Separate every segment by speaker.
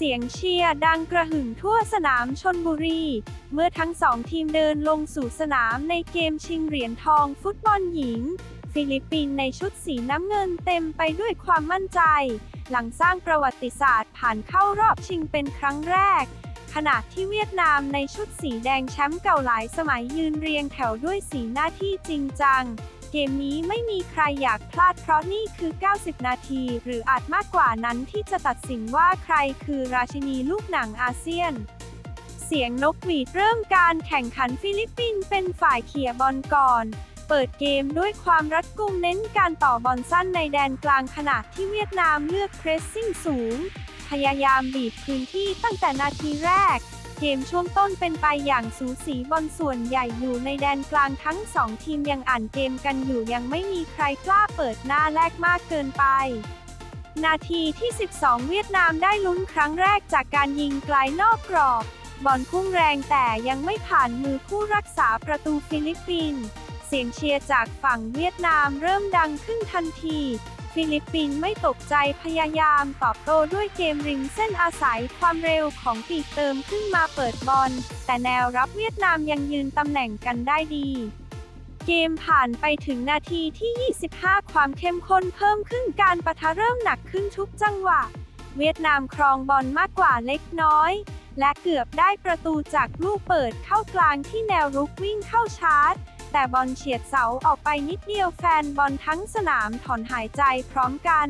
Speaker 1: เสียงเชียร์ดังกระหึ่มทั่วสนามชนบุรี เมื่อทั้งสองทีมเดินลงสู่สนามในเกมชิงเหรียญทองฟุตบอลหญิง ฟิลิปปินส์ในชุดสีน้ำเงินเต็มไปด้วยความมั่นใจ หลังสร้างประวัติศาสตร์ผ่านเข้ารอบชิงเป็นครั้งแรก ขณะที่เวียดนามในชุดสีแดงแชมป์เก่าหลายสมัยยืนเรียงแถวด้วยสีหน้าที่จริงจัง เกมนี้ไม่มีใครอยากพลาดเพราะนี่คือ 90 นาที หรืออาจมากกว่านั้นที่จะตัดสินว่าใครคือราชินีลูกหนังอาเซียน เสียงนกหวีดเริ่มการแข่งขันฟิลิปปินส์เป็นฝ่ายเขี่ยบอลก่อนเปิดเกมด้วยความรัดกุมเน้นการต่อบอลสั้นในแดนกลางขณะที่เวียดนามเลือกเพรสซิ่งสูง พยายามบีบพื้นที่ตั้งแต่นาทีแรก เกมช่วงต้นเป็นไปอย่างสูสีบอลส่วนใหญ่อยู่ในแดนกลางทั้งสองทีมยังอ่านเกมกันอยู่ยังไม่มีใครกล้าเปิดหน้าแรกมากเกินไป นาทีที่ 12 เวียดนามได้ลุ้นครั้งแรกจากการยิงไกลนอกกรอบ บอลพุ่งแรงแต่ยังไม่ผ่านมือผู้รักษาประตูฟิลิปปินส์เสียงเชียร์จากฝั่งเวียดนามเริ่มดังขึ้นทันที ฟิลิปปินส์ไม่ตกใจพยายามตอบโต้ด้วยเกมริมเส้นอาศัยความเร็วของปีกเติมขึ้นมาเปิดบอล แต่แนวรับเวียดนามยังยืนตำแหน่งกันได้ดีเกมผ่านไปถึงนาทีที่ 25 ความเข้มข้นเพิ่มขึ้นการประทะเริ่มหนักขึ้นทุกจังหวะ เวียดนามครองบอลมากกว่าเล็กน้อย และเกือบได้ประตูจากลูกเปิดเข้ากลางที่แนวรุกวิ่งเข้าชาร์จ แต่บอลเฉียดเสาออกไปนิดเดียวแฟนบอลทั้งสนามถอนหายใจพร้อมกัน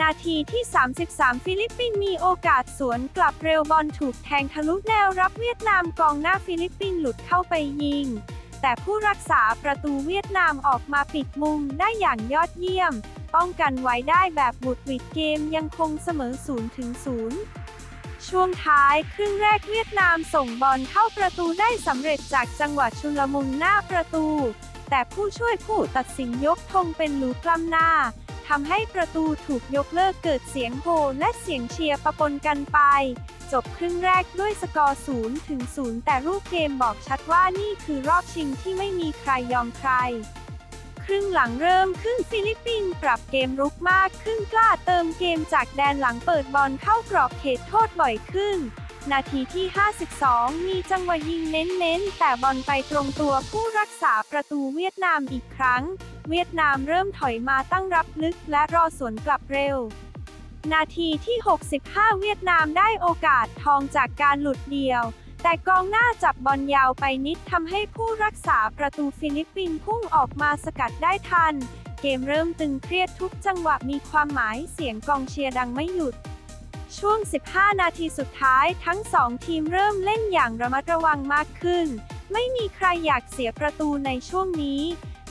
Speaker 1: นาทีที่ 33 ฟิลิปปินส์มีโอกาสสวนกลับเร็วบอลถูกแทงทะลุแนวรับเวียดนามกองหน้าฟิลิปปินส์หลุดเข้าไปยิง แต่ผู้รักษาประตูเวียดนามออกมาปิดมุมได้อย่างยอดเยี่ยม ป้องกันไว้ได้แบบบุดวิดเกมยังคงเสมอ0ถึง0 ช่วงท้ายครึ่งแรกเวียดนามส่งบอลเข้าประตูได้สำเร็จจากจังหวะชุลมุนหน้าประตู แต่ผู้ช่วยผู้ตัดสินยกธงเป็นหลูกล้ำหน้าทำให้ประตูถูกยกเลิกเกิดเสียงโหและเสียงเชียร์ปะปนกันไป จบครึ่งแรกด้วยสกอร์0ถึง0แต่รูปเกมบอกชัดว่านี่คือรอบชิงที่ไม่มีใครยอมใคร ครึ่งหลังเริ่มขึ้นฟิลิปปินส์ปรับเกมรุกมากขึ้นกล้าเติมเกมจากแดนหลังเปิดบอลเข้ากรอบเขตโทษบ่อยขึ้น นาทีที่ 52 มีจังหวะยิงเน้นๆ แต่บอลไปตรงตัวผู้รักษาประตูเวียดนามอีกครั้ง เวียดนามเริ่มถอยมาตั้งรับลึกและรอสวนกลับเร็วนาทีที่ 65 เวียดนามได้โอกาสทองจากการหลุดเดียว แต่กองหน้าจับบอลยาวไปนิดทำให้ผู้รักษาประตูฟิลิปปินส์พุ่งออกมาสกัดได้ทัน เกมเริ่มตึงเครียดทุกจังหวะมีความหมายเสียงกองเชียร์ดังไม่หยุด ช่วง 15 นาทีสุดท้ายทั้งสองทีมเริ่มเล่นอย่างระมัดระวังมากขึ้น ไม่มีใครอยากเสียประตูในช่วงนี้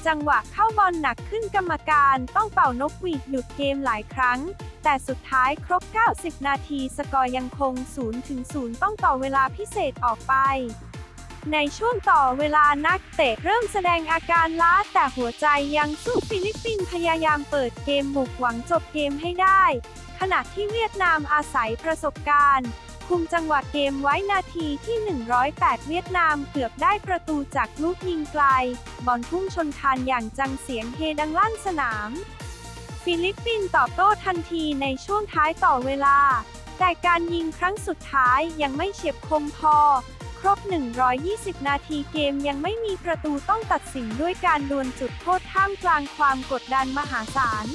Speaker 1: จังหวะเข้าบอลหนักขึ้นกรรมการต้องเป่านกหวีดหยุดเกมหลายครั้ง แต่สุดท้ายครบ 90 นาทีสกอร์ยังคง0ถึง0ต้องต่อเวลาพิเศษออกไป ในช่วงต่อเวลานักเตะเริ่มแสดงอาการล้าแต่หัวใจยังสู้ฟิลิปปินส์พยายามเปิดเกมบุกหวังจบเกมให้ได้ ขณะที่เวียดนามอาศัยประสบการณ์ คุมจังหวะเกมไว้นาทีที่ 108 เวียดนามเกือบได้ประตูจากลูกยิงไกล บอลพุ่งชนคานอย่างจังเสียงเฮดังลั่นสนาม ฟิลิปปินส์ตอบโต้ทันทีในช่วงท้ายต่อเวลา แต่การยิงครั้งสุดท้ายยังไม่เฉียบคมพอ ครบ 120 นาทีเกมยังไม่มีประตูต้องตัดสินด้วยการดวลจุดโทษท่ามกลางความกดดันมหาศาล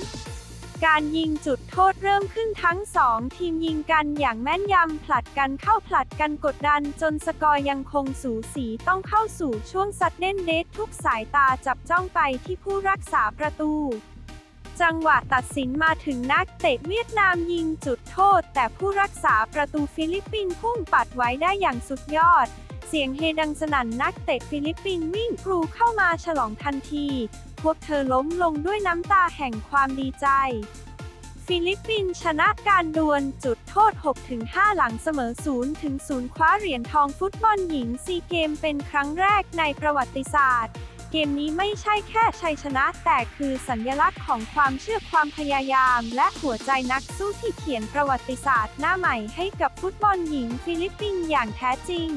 Speaker 1: การยิงจุดโทษเริ่มขึ้นทั้งสองทีมยิงกันอย่างแม่นยำผลัดกันเข้าผลัดกันกดดันจนสกอร์ยังคงสูสีต้องเข้าสู่ช่วงซัดเด่นเดททุกสายตาจับจ้องไปที่ผู้รักษาประตู จังหวะตัดสินมาถึงนักเตะเวียดนามยิงจุดโทษ แต่ผู้รักษาประตูฟิลิปปินส์พุ่งปัดไว้ได้อย่างสุดยอด เสียงเฮดังสนั่นนักเตะฟิลิปปินส์วิ่งกรูเข้ามาฉลองทันที พวกเธอล้มลงด้วยน้ำตาแห่งความดีใจ ฟิลิปปินส์ชนะการดวลจุดโทษ 6-5 หลังเสมอ0ถึง0คว้าเหรียญทองฟุตบอลหญิงซีเกมเป็นครั้งแรกในประวัติศาสตร์ เกมนี้ไม่ใช่แค่ชัยชนะ แต่คือสัญลักษณ์ของความเชื่อความพยายาม และหัวใจนักสู้ที่เขียนประวัติศาสตร์หน้าใหม่ให้กับฟุตบอลหญิงฟิลิปปินส์อย่างแท้จริง